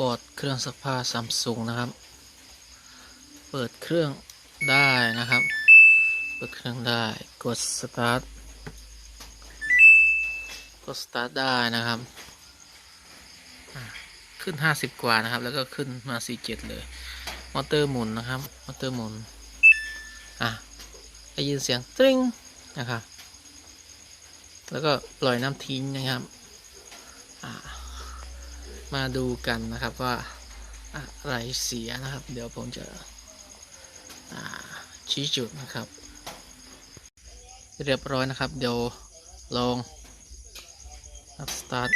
บอร์ดเครื่องซักผ้าซัมซุงนะครับ เปิดเครื่องได้นะครับ เปิดเครื่องได้ กดสตาร์ท กดสตาร์ทได้นะครับ ขึ้น 50 กว่านะครับ แล้วก็ขึ้นมา 47 เลย มอเตอร์หมุนนะครับ มอเตอร์หมุน อะ ได้ยินเสียงตริ้งนะครับ แล้วก็ปล่อยน้ำทิ้งนะครับ อ่า มาดูกันนะครับว่าอะไรเสียนะครับ เดี๋ยวผมจะชี้จุดนะครับ เรียบร้อยนะครับ เดี๋ยวลองนับสตาร์ท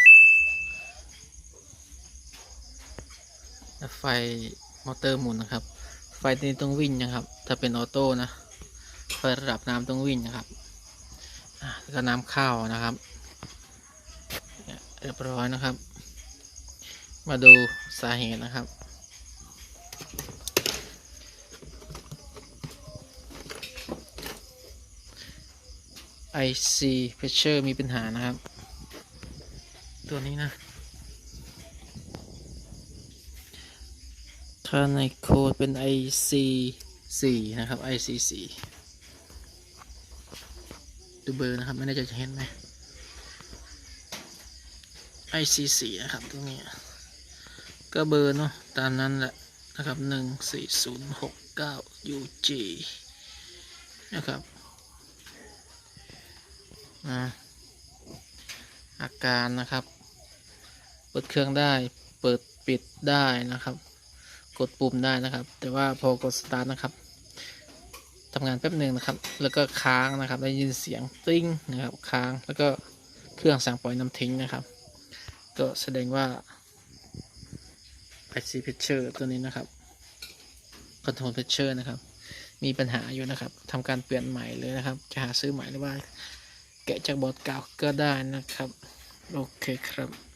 ไฟมอเตอร์หมุนนะครับ ไฟตัวนี้ต้องวิ่งนะครับ ถ้าเป็นออโต้นะไฟระดับน้ำต้องวิ่งนะครับแล้วก็น้ำเข้านะครับเรียบร้อยนะครับ มาดูสาเหตุนะครับ IC pressure มีปัญหานะครับ ตัวนี้นะ ถ้าในโค้ดเป็น IC 4นะครับ IC 4ดูเบอร์นะครับ ไม่แน่ใจจะเห็นไหม IC 4นะครับ ตรงนี้ ก็เบอร์เนาะตามนั้นแหละนะครับหนึ่งสี่ศูนย์หกเก้า UG นะครับอาอาการนะครับ เปิดเครื่องได้เปิดปิดได้นะครับ กดปุ่มได้นะครับ แต่ว่าพอกดสตาร์ทนะครับทำงานแป๊บหนึ่งนะครับ แล้วก็ค้างนะครับ ได้ยินเสียงติ้งนะครับ ค้างแล้วก็เครื่องสั่งปล่อยน้ำทิ้งนะครับ ก็แสดงว่า IC Pressure ตัวนี้นะครับ Control Pressure นะครับ มีปัญหาอยู่นะครับทำการเปลี่ยนใหม่เลยนะครับ จะหาซื้อใหม่หรือว่า แกะจากบอร์ดเก่าก็ได้นะครับ โอเคครับ